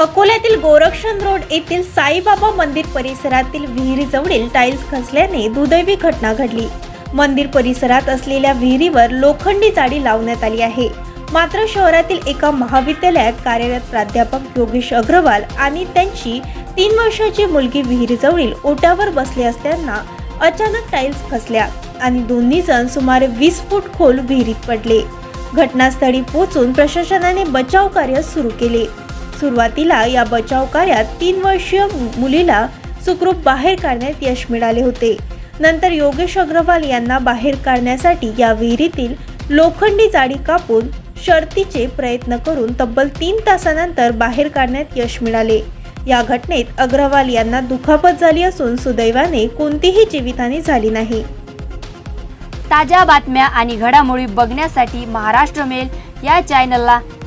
अकोल्यातील गोरक्षण रोड येथील साईबाबा मंदिर परिसरातील विहिरीजवळील टाईल्स खचल्याने दुदैवी घटना घडली. मंदिर परिसरात असलेल्या विहिरीवर लोखंडी जाळी लावण्यात आली आहे. मात्र शहरातील एका महाविद्यालयात कार्यरत प्राध्यापक योगेश अग्रवाल आणि त्यांची तीन वर्षाची मुलगी विहिरीजवळील ओट्यावर बसले असताना अचानक टाईल्स खसल्या आणि दोन्ही जण सुमारे वीस फूट खोल विहिरीत पडले. घटनास्थळी पोहोचून प्रशासनाने बचाव कार्य सुरू केले. सुरुवातीला या बचाव कार्यात तीन वर्षीय मुलीला सुखरूप बाहेर काढण्यात यश मिळाले होते. नंतर योगेश अग्रवाल यांना बाहेर काढण्यासाठी या विहिरीतील लोखंडी जाडी कापून शर्तीचे प्रयत्न करून तब्बल तीन तासानंतर बाहेर काढण्यात यश मिळाले. या घटनेत अग्रवाल यांना दुखापत झाली असून सुदैवाने कोणतीही जीवितहानी झाली नाही. ताज्या बातम्या आणि घडामोडी बघण्यासाठी महाराष्ट्र मेल या चॅनलला